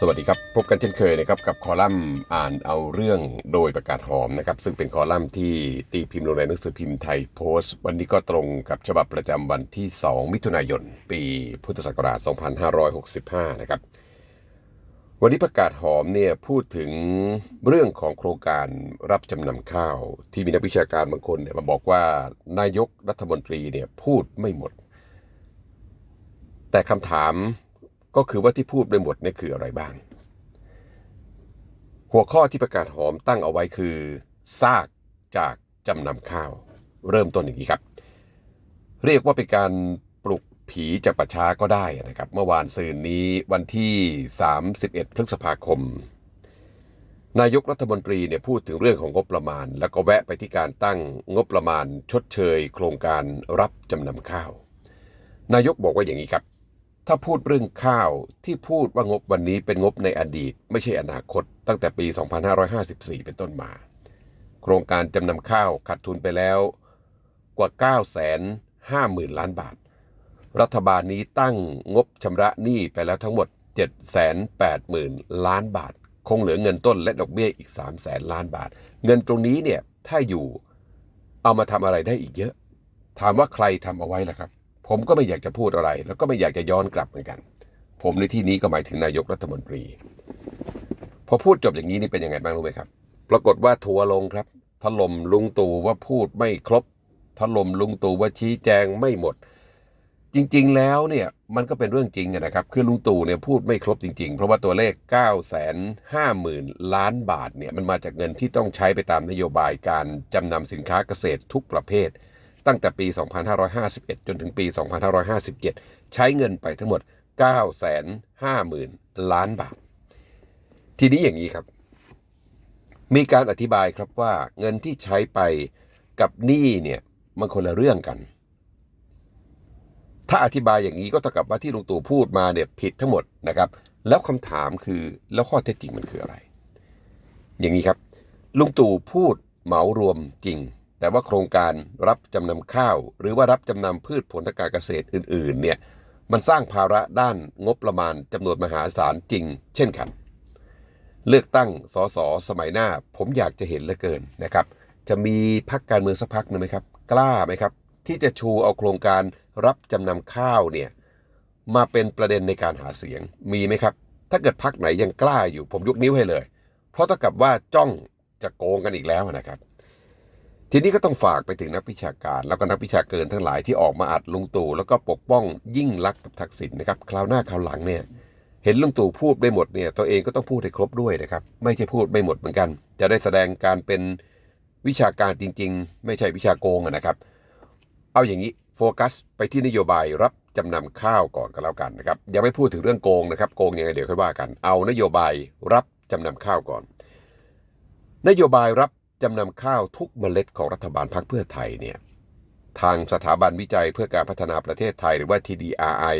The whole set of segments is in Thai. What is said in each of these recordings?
สวัสดีครับ พบกันเช่นเคยนะครับกับคอลัมน์อ่านเอาเรื่องโดยประกาศหอมนะครับ ซึ่งเป็นคอลัมน์ที่ตีพิมพ์ลงในหนังสือพิมพ์ไทยโพสต์ วันนี้ก็ตรงกับฉบับประจำวันที่ 2 มิถุนายน ปีพุทธศักราช 2565 นะครับ วันนี้ประกาศหอมเนี่ยพูดถึงเรื่องของโครงการรับจำนำข้าว ที่มีนักวิชาการบางคนเนี่ยมาบอกว่านายกรัฐมนตรีเนี่ยพูดไม่หมด แต่คำถาม ก็คือว่าที่พูดไม่หมดนี่คืออะไรบ้าง หัวข้อที่ประกาศหอมตั้งเอาไว้คือซากจากจำนำข้าว เริ่มต้นอย่างนี้ครับ เรียกว่าเป็นการปลุกผีจากป่าช้าก็ได้นะครับ เมื่อวานซืนนี้วันที่ 31 พฤษภาคม นายกรัฐมนตรีเนี่ยพูดถึงเรื่องของงบประมาณ แล้วก็แวะไปที่การตั้งงบประมาณชดเชย โครงการรับจำนำข้าว นายกบอกว่าอย่างนี้ครับ ถ้าพูดเรื่องข้าวที่พูดว่างบวันนี้เป็นงบในอดีต ไม่ใช่อนาคต ตั้งแต่ปี 2554 เป็นต้นมา โครงการจำนำข้าวขาดทุนไปแล้วกว่า 950,000 ล้านบาท รัฐบาลนี้ตั้งงบชำระหนี้ไปแล้วทั้งหมด 780,000 ล้านบาท คงเหลือเงินต้นและดอกเบี้ยอีก 300,000 ล้านบาท เงินตรงนี้เนี่ยถ้าอยู่เอามาทำอะไรได้อีกเยอะ ถามว่าใครทำเอาไว้ล่ะครับ ผมก็ไม่อยากจะพูดอะไร แล้วก็ไม่อยากจะย้อนกลับเหมือนกัน ผมในที่นี้ก็หมายถึงนายกรัฐมนตรี พอพูดจบอย่างนี้นี่เป็นยังไงบ้างรู้ไหมครับ ปรากฏว่าทัวร์ลงครับถล่มลุงตู่ว่าพูดไม่ครบถล่มลุงตู่ว่าชี้แจงไม่หมด จริงๆแล้วเนี่ยมันก็เป็นเรื่องจริงนะครับ คือลุงตู่เนี่ยพูดไม่ครบจริงๆ เพราะว่าตัวเลข 9 5 0 0 0 0 ล้านบาทเนี่ยมันมาจากเงินที่ต้องใช้ไปตามนโยบายการจำนำสินค้าเกษตรทุกประเภท ตั้งแต่ปี 2551 จนถึงปี 2557 ใช้เงินไปทั้งหมด 950,000 ล้านบาท ทีนี้อย่างนี้ครับ มีการอธิบายครับว่าเงินที่ใช้ไปกับหนี้เนี่ยมันคนละเรื่องกัน ถ้าอธิบายอย่างนี้ก็เท่ากับว่าที่ลุงตู่พูดมาเนี่ยผิดทั้งหมดนะครับ แล้วคำถามคือแล้วข้อเท็จจริงมันคืออะไร อย่างนี้ครับลุงตู่พูดเหมารวมจริง แต่ว่าโครงการรับจำนำข้าว หรือว่ารับจำนำพืชผลทางการเกษตรอื่นๆเนี่ยมันสร้างภาระด้านงบประมาณจำนวนมหาศาลจริง เช่นกัน เลือกตั้งสสสมัยหน้า ผมอยากจะเห็นเหลือเกินนะครับ จะมีพักการเมืองสักพักหนึ่งไหมครับ กล้าไหมครับ ที่จะชูเอาโครงการรับจำนำข้าวเนี่ยมาเป็นประเด็นในการหาเสียงมีไหมครับ ถ้าเกิดพักไหนยังกล้าอยู่ผมยกนิ้วให้เลย เพราะเท่ากับว่าจ้องจะโกงกันอีกแล้วนะครับ ทีนี้ก็ต้องฝากไปถึงนักวิชาการ แล้วก็นักวิชาเกินทั้งหลายที่ออกมาอัดลุงตู่แล้วก็ปกป้องยิ่งลักกับทักษิณนะครับคราวหน้าคราวหลังเนี่ยเห็นลุงตู่พูดไม่หมดเนี่ยตัวเองก็ต้องพูดให้ครบด้วยนะครับไม่ใช่พูดไม่หมดเหมือนกัน จะได้แสดงการเป็นวิชาการจริง ๆ ไม่ใช่วิชาโกงนะครับ เอาอย่างนี้โฟกัสไปที่นโยบายรับจำนำข้าวก่อนก็แล้วกันนะครับยังไม่พูดถึงเรื่องโกงนะครับโกงยังไงเดี๋ยวค่อยว่ากัน เอานโยบายรับจำนำข้าวก่อน นโยบายรับ จำนำข้าวทุกเมล็ดของรัฐบาลพรรคเพื่อไทยเนี่ยทางสถาบันวิจัยเพื่อการพัฒนาประเทศไทยหรือว่า TDRI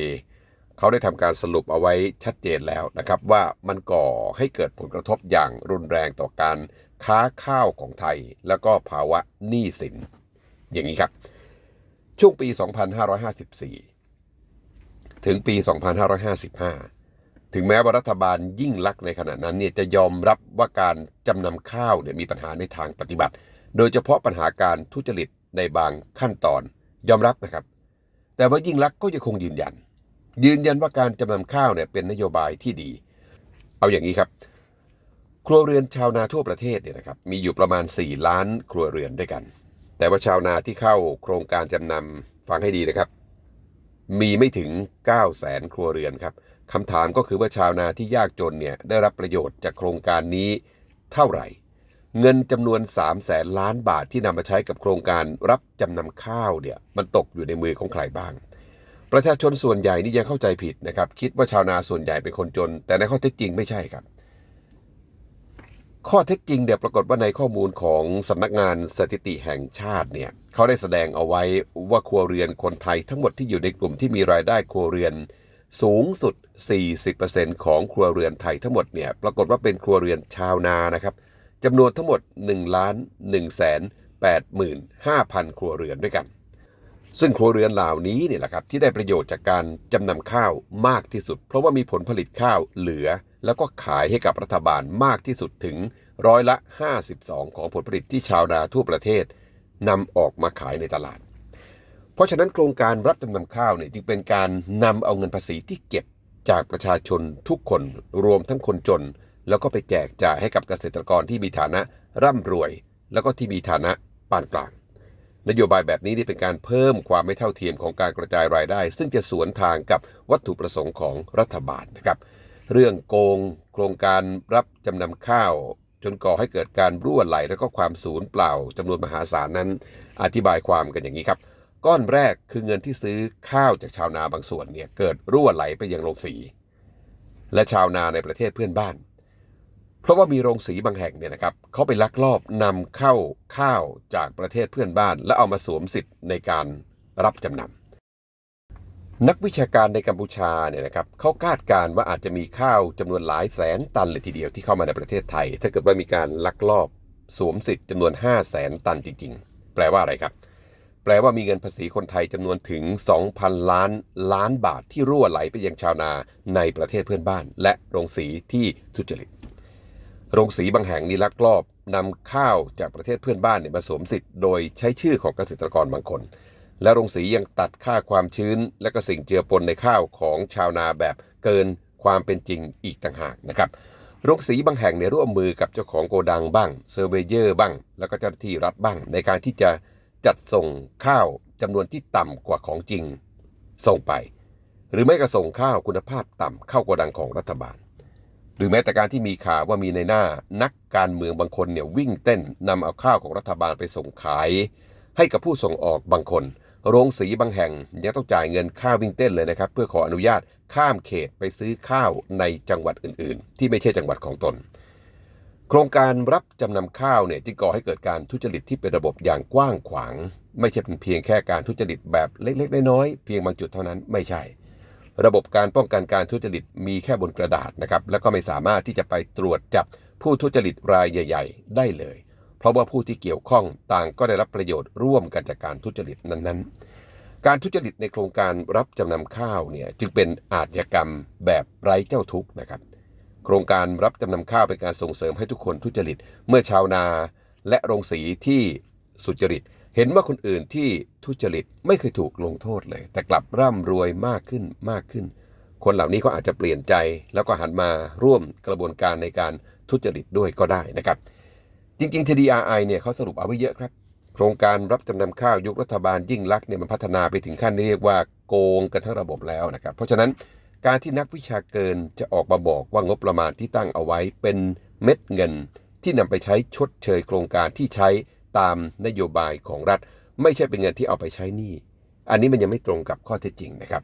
เขาได้ทำการสรุปเอาไว้ชัดเจนแล้วนะครับ ว่ามันก่อให้เกิดผลกระทบอย่างรุนแรงต่อการค้าข้าวของไทย แล้วก็ภาวะหนี้สิน อย่างนี้ครับ ช่วงปี 2554 ถึงปี 2555 ถึงแม้ว่ารัฐบาลยิ่งลักษณ์ในขณะนั้นเนี่ยจะยอมรับว่าการจำนำข้าวเนี่ยมีปัญหาในทางปฏิบัติ โดยเฉพาะปัญหาการทุจริตในบางขั้นตอนยอมรับนะครับ แต่ว่ายิ่งลักษณ์ก็ยังคงยืนยัน ยืนยันว่าการจำนำข้าวเนี่ยเป็นนโยบายที่ดี เอาอย่างนี้ครับ ครัวเรือนชาวนาทั่วประเทศเนี่ยนะครับมีอยู่ประมาณ 4 ล้านครัวเรือนด้วยกัน แต่ว่าชาวนาที่เข้าโครงการจำนำฟังให้ดีนะครับ มีไม่ถึง 9 0 0แสนครัวเรือนครับ คำถามก็คือว่าชาวนาที่ยากจนเนี่ยได้รับประโยชน์จากโครงการนี้เท่าไหร่ เงินจำนวน3 0 0แสนล้านบาทที่นำมาใช้กับโครงการรับจำนำข้าวเนี่ยมันตกอยู่ในมือของใครบ้าง ประชาชนส่วนใหญ่นี่ยังเข้าใจผิดนะครับ คิดว่าชาวนาส่วนใหญ่เป็นคนจน แต่ในข้อเท็จจริงไม่ใช่ครับ ข้อเท็จจริงเดี๋ยวปรากฏว่าในข้อมูลของสำนักงานสถิติแห่งชาติเนี่ยเขาได้แสดงเอาไว้ว่าครัวเรือนคนไทยทั้งหมดที่อยู่ในกลุ่มที่มีรายได้ครัวเรือน สูงสุด 40%ของครัวเรือนไทยทั้งหมดเนี่ยปรากฏว่าเป็นครัวเรือนชาวนานะครับจำนวนทั้งหมด1ล้าน1แสน85,000 ครัวเรือนด้วยกัน ซึ่งครัวเรือนเหล่านี้เนี่ยแหละครับที่ได้ประโยชน์จากการจำนำข้าวมากที่สุด เพราะว่ามีผลผลิตข้าวเหลือ แล้วก็ขายให้กับรัฐบาลมากที่สุดถึงร้อยละ 52 ของผลผลิตที่ชาวนาทั่วประเทศนำออกมาขายในตลาด เพราะฉะนั้นโครงการรับจำนำข้าวเนี่ยจึงเป็นการนำเอาเงินภาษีที่เก็บจากประชาชนทุกคนรวมทั้งคนจน แล้วก็ไปแจกจ่ายให้กับเกษตรกรที่มีฐานะร่ำรวย แล้วก็ที่มีฐานะปานกลาง นโยบายแบบนี้นี่เป็นการเพิ่มความไม่เท่าเทียมของการกระจายรายได้ ซึ่งจะสวนทางกับวัตถุประสงค์ของรัฐบาลนะครับเรื่องโกงโครงการรับจำนำข้าว จนก่อให้เกิดการรั่วไหลและก็ความสูญเปล่าจำนวนมหาศาลนั้น อธิบายความกันอย่างนี้ครับ ก้อนแรกคือเงินที่ซื้อข้าวจากชาวนาบางส่วนเนี่ยเกิดรั่วไหลไปยังโรงสี และชาวนาในประเทศเพื่อนบ้าน เพราะว่ามีโรงสีบางแห่งเนี่ยนะครับเขาไปลักลอบนำเข้าข้าวจากประเทศเพื่อนบ้าน และเอามาสวมสิทธิ์ในการรับจำนำนักวิชาการในกัมพูชาเนี่ยนะครับเขาคาดการว่าอาจจะมีข้าวจำนวนหลายแสนตันเลยทีเดียวที่เข้ามาในประเทศไทย ถ้าเกิดว่ามีการลักลอบสวมสิทธิ์จำนวน5 0 0แสนตันจริงๆ แปลว่าอะไรครับ แปลว่ามีเงินภาษีคนไทยจำนวนถึง 2,000 ล้านล้านบาทที่รั่วไหลไปยังชาวนาในประเทศเพื่อนบ้าน และโรงสีที่ทุจริต โรงสีบางแห่งนี้ลักลอบนำข้าวจากประเทศเพื่อนบ้านเนี่ยมาสวมสิทธิ์โดยใช้ชื่อของเกษตรกรบางคน และโรงสียังตัดค่าความชื้น และก็สิ่งเจือปนในข้าวของชาวนาแบบเกินความเป็นจริงอีกต่างหากนะครับโรงสีบางแห่งเนี่ยร่วมมือกับเจ้าของโกดังบ้างเซอร์เวเยอร์บ้าง แล้วก็เจ้าหน้าที่รัฐบ้าง ในการที่จะ จัดส่งข้าวจำนวนที่ต่ำกว่าของจริง ส่งไป หรือไม่ก็ส่งข้าวคุณภาพต่ำเข้าโกดังของรัฐบาล หรือแม้แต่การที่มีข่าวว่ามีในหน้านักการเมืองบางคนเนี่ยวิ่งเต้นนำเอาข้าวของรัฐบาลไปส่งขาย ให้กับผู้ส่งออกบางคน โรงสีบางแห่งยังต้องจ่ายเงินค่าวิ่งเต้นเลยนะครับ เพื่อขออนุญาตข้ามเขตไปซื้อข้าวในจังหวัดอื่น ๆ ที่ไม่ใช่จังหวัดของตน โครงการรับจำนำข้าวเนี่ยจึงก่อให้เกิดการทุจริตที่เป็นระบบอย่างกว้างขวาง ไม่ใช่เป็นเพียงแค่การทุจริตแบบเล็กๆน้อยๆเพียงบางจุดเท่านั้นไม่ใช่ ระบบการป้องกันการทุจริตมีแค่บนกระดาษนะครับแล้วก็ไม่สามารถที่จะไปตรวจจับผู้ทุจริตรายใหญ่ ๆ ได้เลย เพราะว่าผู้ที่เกี่ยวข้องต่างก็ได้รับประโยชน์ร่วมกันจากการทุจริตนั้นๆ การทุจริตในโครงการรับจำนำข้าวเนี่ยจึงเป็นอาชญากรรมแบบไร้เจ้าทุกข์นะครับ โครงการรับจำนำข้าวเป็นการส่งเสริมให้ทุกคนทุจริต เมื่อชาวนาและโรงสีที่สุจริต เห็นว่าคนอื่นที่ทุจริตไม่เคยถูกลงโทษเลย แต่กลับร่ำรวยมากขึ้นมากขึ้น คนเหล่านี้ก็อาจจะเปลี่ยนใจ แล้วก็หันมาร่วมกระบวนการในการทุจริตด้วยก็ได้นะครับ จริงๆ TDRI เนี่ยเขาสรุปเอาไว้เยอะครับ โครงการรับจำนำข้าวยุครัฐบาลยิ่งลักษณ์เนี่ยมันพัฒนาไปถึงขั้นที่เรียกว่าโกงกันทั้งระบบแล้วนะครับ เพราะฉะนั้น การที่นักวิชาเกินจะออกมาบอกว่างบประมาณที่ตั้งเอาไว้เป็นเม็ดเงิน ที่นำไปใช้ชดเชยโครงการที่ใช้ตามนโยบายของรัฐ ไม่ใช่เป็นเงินที่เอาไปใช้หนี้อันนี้มันยังไม่ตรงกับข้อเท็จจริงนะครับ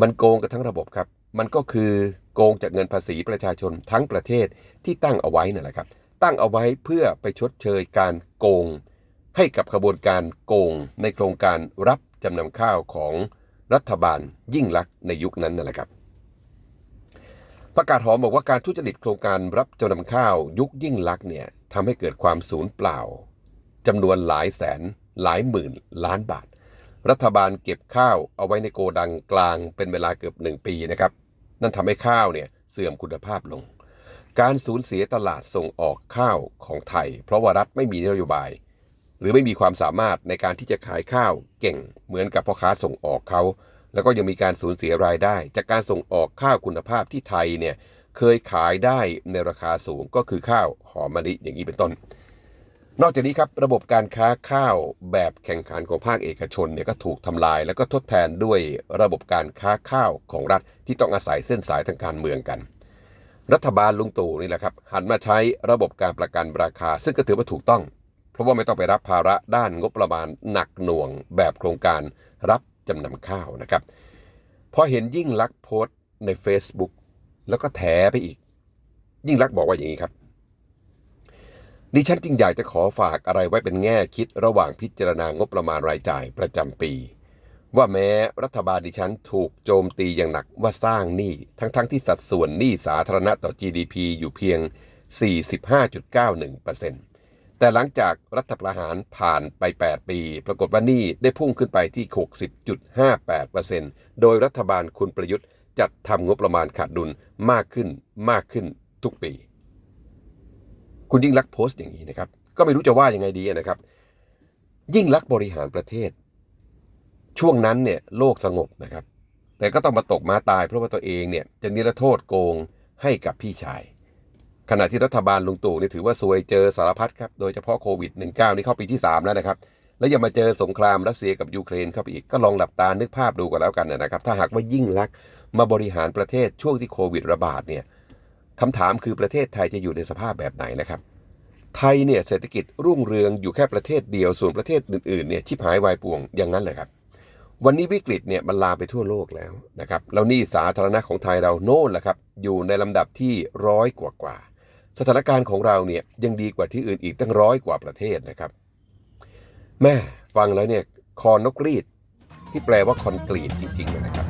มันโกงกันทั้งระบบครับ มันก็คือโกงจากเงินภาษีประชาชนทั้งประเทศที่ตั้งเอาไว้นั่นแหละครับ ตั้งเอาไว้เพื่อไปชดเชยการโกง ให้กับขบวนการโกงในโครงการรับจำนำข้าวของรัฐบาลยิ่งลักษณ์ในยุคนั้นนั่นแหละครับ ประกาศหอมบอกว่าการทุจริตโครงการรับจำนำข้าว ยุคยิ่งลักษณ์เนี่ยทำให้เกิดความสูญเปล่าจำนวนหลายแสน หลายหมื่น ล้านบาท รัฐบาลเก็บข้าวเอาไว้ในโกดังกลางเป็นเวลาเกือบหนึ่งปีนะครับ นั่นทำให้ข้าวเนี่ยเสื่อมคุณภาพลง การสูญเสียตลาดส่งออกข้าวของไทย เพราะว่ารัฐไม่มีนโยบาย หรือไม่มีความสามารถในการที่จะขายข้าวเก่งเหมือนกับพ่อค้าส่งออกเขา แล้วก็ยังมีการสูญเสียรายได้ จากการส่งออกข้าวคุณภาพที่ไทยเนี่ยเคยขายได้ในราคาสูงก็คือข้าวหอมมะลิอย่างนี้เป็นต้น นอกจากนี้ครับระบบการค้าข้าวแบบแข่งขันของภาคเอกชนเนี่ยก็ถูกทำลาย แล้วก็ทดแทนด้วยระบบการค้าข้าวของรัฐที่ต้องอาศัยเส้นสายทางการเมืองกัน รัฐบาลลุงตู่นี่แหละครับหันมาใช้ระบบการประกันราคา ซึ่งก็ถือว่าถูกต้อง เพราะว่าไม่ต้องไปรับภาระด้านงบประมาณหนักหน่วงแบบโครงการรับ จำนำข้าวนะครับพอเห็นยิ่งลักษณ์โพสต์ใน Facebook แล้วก็แถไปอีก ยิ่งลักษณ์บอกว่าอย่างนี้ครับดิฉันจึงอยากจะขอฝากอะไรไว้เป็นแง่คิดระหว่างพิจารณางบประมาณรายจ่ายประจำปี ว่าแม้รัฐบาลดิฉันถูกโจมตีอย่างหนักว่าสร้างหนี้ทั้งๆทที่สัดส่วนหนี้สาธารณะต่อ GDP อยู่เพียง 45.91% แต่หลังจากรัฐประหารผ่านไป 8 ปี ปรากฏว่านี้ได้พุ่งขึ้นไปที่ 60.58%โดยรัฐบาลคุณประยุทธ์จัดทำงบประมาณขาดดุลมากขึ้นมากขึ้นทุกปี คุณยิ่งลักโพสต์อย่างนี้นะครับ ก็ไม่รู้จะว่ายังไงดีนะครับ ยิ่งลักบริหารประเทศ ช่วงนั้นเนี่ยโลกสงบนะครับ แต่ก็ต้องมาตกมาตายเพราะว่าตัวเองเนี่ยจะนิรโทษโกงให้กับพี่ชาย ขณะที่รัฐบาลลุงตู่นี่ถือว่าซวยเจอสารพัดครับ โดยเฉพาะโควิด -19 นี่เข้าปีที่ 3 แล้วนะครับ แล้วยังมาเจอสงครามรัสเซียกับยูเครนเข้าไปอีก ก็ลองหลับตานึกภาพดูกันแล้วกันนะครับ ถ้าหากว่ายิ่งลักษณ์มาบริหารประเทศช่วงที่โควิดระบาดเนี่ยคำถามคือประเทศไทยจะอยู่ในสภาพแบบไหนนะครับ ไทยเนี่ยเศรษฐกิจรุ่งเรืองอยู่แค่ประเทศเดียว ส่วนประเทศอื่นๆเนี่ยชิบหายวายป่วงอย่างนั้นเลยครับวันนี้วิกฤตเนี่ยมันลามไปทั่วโลกแล้วนะครับแล้วนี่สาธารณะของไทยเราโน่นแหละครับ อยู่ในลำดับที่ร้อยกว่ากว่า สถานการณ์ของเราเนี่ยยังดีกว่าที่อื่นอีกตั้งร้อยกว่าประเทศนะครับ แม่ฟังแล้วเนี่ยคอนกรีดที่แปลว่าคอนกรีตจริงๆนะครับ